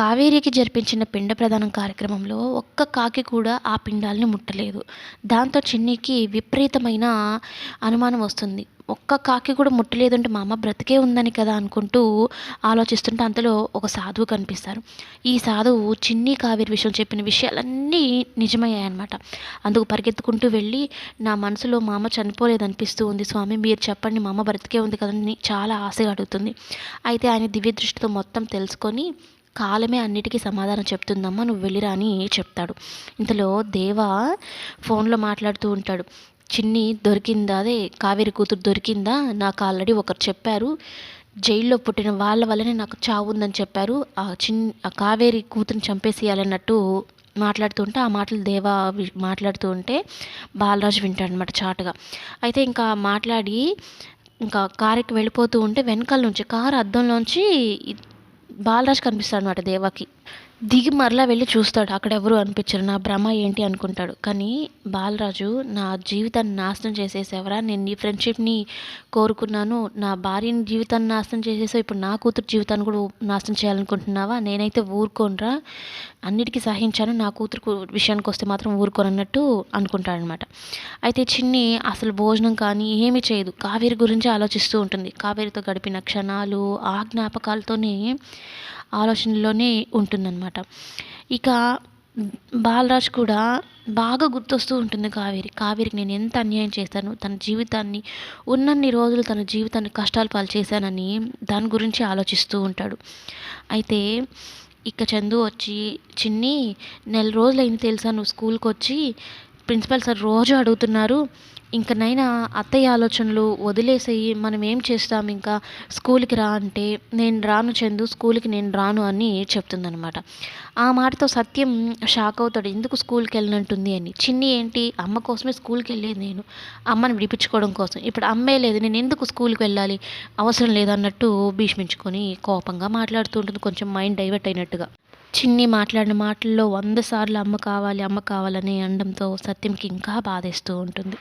కావేరికి జరిపించిన పిండ ప్రదానం కార్యక్రమంలో ఒక్క కాకి కూడా ఆ పిండాల్ని ముట్టలేదు. దాంతో చిన్నికి విపరీతమైన అనుమానం వస్తుంది. ఒక్క కాకి కూడా ముట్టలేదంటే మా అమ్మ బ్రతికే ఉందని కదా అనుకుంటూ ఆలోచిస్తుంటే అంతలో ఒక సాధువు కనిపిస్తారు. ఈ సాధువు చిన్ని కావేరి విషయం చెప్పిన విషయాలన్నీ నిజమయ్యాయన్నమాట. అందుకు పరిగెత్తుకుంటూ వెళ్ళి నా మనసులో మా అమ్మ చనిపోలేదు అనిపిస్తూ ఉంది స్వామి మీరు చెప్పండి మా అమ్మ బ్రతికే ఉంది కదని చాలా ఆశగా అడుగుతుంది. అయితే ఆయన దివ్య దృష్టితో మొత్తం తెలుసుకొని కాలమే అన్నిటికీ సమాధానం చెప్తుందమ్మా నువ్వు వెళ్ళిరా అని చెప్తాడు. ఇంతలో దేవ ఫోన్లో మాట్లాడుతూ ఉంటాడు. చిన్ని దొరికిందా? అదే కావేరి కూతురు దొరికిందా? నాకు ఆల్రెడీ ఒకరు చెప్పారు. జైల్లో పుట్టిన వాళ్ళ వల్లనే నాకు చావు ఉందని చెప్పారు. ఆ చిన్ ఆ కావేరి కూతురుని చంపేసేయాలన్నట్టు మాట్లాడుతుంటే ఆ మాటలు దేవా మాట్లాడుతూ ఉంటే బాలరాజు వింటాడు అనమాట చాటుగా. అయితే ఇంకా మాట్లాడి ఇంకా కారుకి వెళ్ళిపోతూ ఉంటే వెనకాల నుంచి కారు అద్దంలోంచి బాలరాజ్ కనిపిస్తాడు అనమాట దేవాకి. దిగి మరలా వెళ్ళి చూస్తాడు. అక్కడ ఎవరు అనిపించరు. నా భ్రమ ఏంటి అనుకుంటాడు. కానీ బాలరాజు నా జీవితాన్ని నాశనం చేసేసేవరా? నేను నీ ఫ్రెండ్షిప్ని కోరుకున్నాను. నా భార్యని జీవితాన్ని నాశనం చేసేసావు. ఇప్పుడు నా కూతురు జీవితాన్ని కూడా నాశనం చేయాలనుకుంటున్నావా? నేనైతే ఊరుకోనరా. అన్నిటికీ సహించాను. నా కూతురు విషయానికి వస్తే మాత్రం ఊరుకోనన్నట్టు అనుకుంటాడనమాట అయితే చిన్ని అసలు భోజనం కానీ ఏమీ చేయదు. కావేరి గురించి ఆలోచిస్తూ ఉంటుంది. కావేరితో గడిపిన క్షణాలు ఆ జ్ఞాపకాలతోనే ఆలోచనలోనే ఉంటుందన్నమాట. ఇక బాలరాజ్ కూడా బాగా గుర్తొస్తూ ఉంటుంది కావేరి. కావేరికి నేను ఎంత అన్యాయం చేశాను తన జీవితాన్ని ఉన్నన్ని రోజులు తన జీవితాన్ని కష్టాలు పాలు చేశానని దాని గురించి ఆలోచిస్తూ ఉంటాడు. అయితే ఇక చందు వచ్చి చిన్ని నెల రోజులు అయింది తెలుసా? నువ్వు స్కూల్కి వచ్చి ప్రిన్సిపల్ సార్ రోజు అడుగుతున్నారు ఇంకనైనా అత్తయ్య ఆలోచనలు వదిలేసేయి మనం ఏం చేస్తాం? ఇంకా స్కూల్కి రా అంటే నేను రాను చందు స్కూల్కి నేను రాను అని చెప్తుందనమాట ఆ మాటతో సత్యం షాక్ అవుతాడు. ఎందుకు స్కూల్కి వెళ్ళినట్టుంది? అని. చిన్ని ఏంటి? అమ్మ కోసమే స్కూల్కి వెళ్ళేది నేను. అమ్మని విడిపించుకోవడం కోసం. ఇప్పుడు అమ్మే లేదు. నేను ఎందుకు స్కూల్కి వెళ్ళాలి? అవసరం లేదన్నట్టు భీష్మించుకొని కోపంగా మాట్లాడుతూ ఉంటుంది. కొంచెం మైండ్ డైవర్ట్ అయినట్టుగా. చిన్ని మాట్లాడిన మాటల్లో వంద సార్లు అమ్మ కావాలి అమ్మ కావాలని అనడంతో సత్యంకి ఇంకా బాధేస్తూ ఉంటుంది.